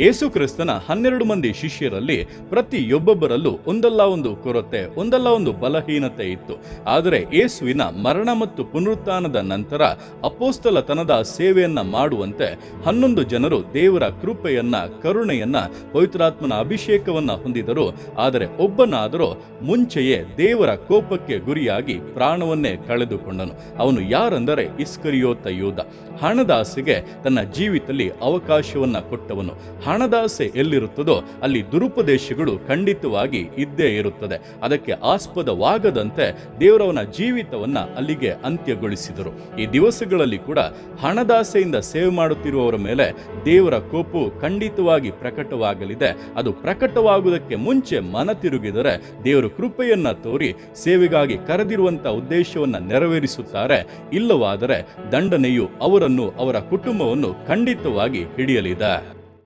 ಏಸು ಕ್ರಿಸ್ತನ ಹನ್ನೆರಡು ಮಂದಿ ಶಿಷ್ಯರಲ್ಲಿ ಪ್ರತಿಯೊಬ್ಬೊಬ್ಬರಲ್ಲೂ ಒಂದಲ್ಲ ಒಂದು ಕೊರತೆ, ಒಂದಲ್ಲ ಒಂದು ಬಲಹೀನತೆ ಇತ್ತು. ಆದರೆ ಏಸುವಿನ ಮರಣ ಮತ್ತು ಪುನರುತ್ಥಾನದ ನಂತರ ಅಪೋಸ್ತಲತನದ ಸೇವೆಯನ್ನ ಮಾಡುವಂತೆ ಹನ್ನೊಂದು ಜನರು ದೇವರ ಕೃಪೆಯನ್ನ, ಕರುಣೆಯನ್ನ, ಪವಿತ್ರಾತ್ಮನ ಅಭಿಷೇಕವನ್ನ ಹೊಂದಿದರು. ಆದರೆ ಒಬ್ಬನಾದರೂ ಮುಂಚೆಯೇ ದೇವರ ಕೋಪಕ್ಕೆ ಗುರಿಯಾಗಿ ಪ್ರಾಣವನ್ನೇ ಕಳೆದುಕೊಂಡನು. ಅವನು ಯಾರೆಂದರೆ ಇಸ್ಕರಿಯೋತ ಯೋಧ. ಹಣದಾಸಿಗೆ ತನ್ನ ಜೀವಿತದಲ್ಲಿ ಅವಕಾಶವನ್ನ ಕೊಟ್ಟವನು. ಹಣದಾಸೆ ಎಲ್ಲಿರುತ್ತದೋ ಅಲ್ಲಿ ದುರುಪದೇಶಗಳು ಖಂಡಿತವಾಗಿ ಇದ್ದೇ ಇರುತ್ತದೆ. ಅದಕ್ಕೆ ಆಸ್ಪದವಾಗದಂತೆ ದೇವರವನ ಜೀವಿತವನ್ನ ಅಲ್ಲಿಗೆ ಅಂತ್ಯಗೊಳಿಸಿದರು. ಈ ದಿವಸಗಳಲ್ಲಿ ಕೂಡ ಹಣದಾಸೆಯಿಂದ ಸೇವೆ ಮಾಡುತ್ತಿರುವವರ ಮೇಲೆ ದೇವರ ಕೋಪು ಖಂಡಿತವಾಗಿ ಪ್ರಕಟವಾಗಲಿದೆ. ಅದು ಪ್ರಕಟವಾಗುವುದಕ್ಕೆ ಮುಂಚೆ ಮನ ತಿರುಗಿದರೆ ದೇವರು ಕೃಪೆಯನ್ನ ತೋರಿ ಸೇವೆಗಾಗಿ ಕರೆದಿರುವಂತಹ ಉದ್ದೇಶವನ್ನ ನೆರವೇರಿಸುತ್ತಾರೆ. ಇಲ್ಲವಾದರೆ ದಂಡನೆಯು ಅವರನ್ನು ಅವರ ಕುಟುಂಬವನ್ನು ಖಂಡಿತವಾಗಿ ಹಿಡಿಯಲಿದೆ.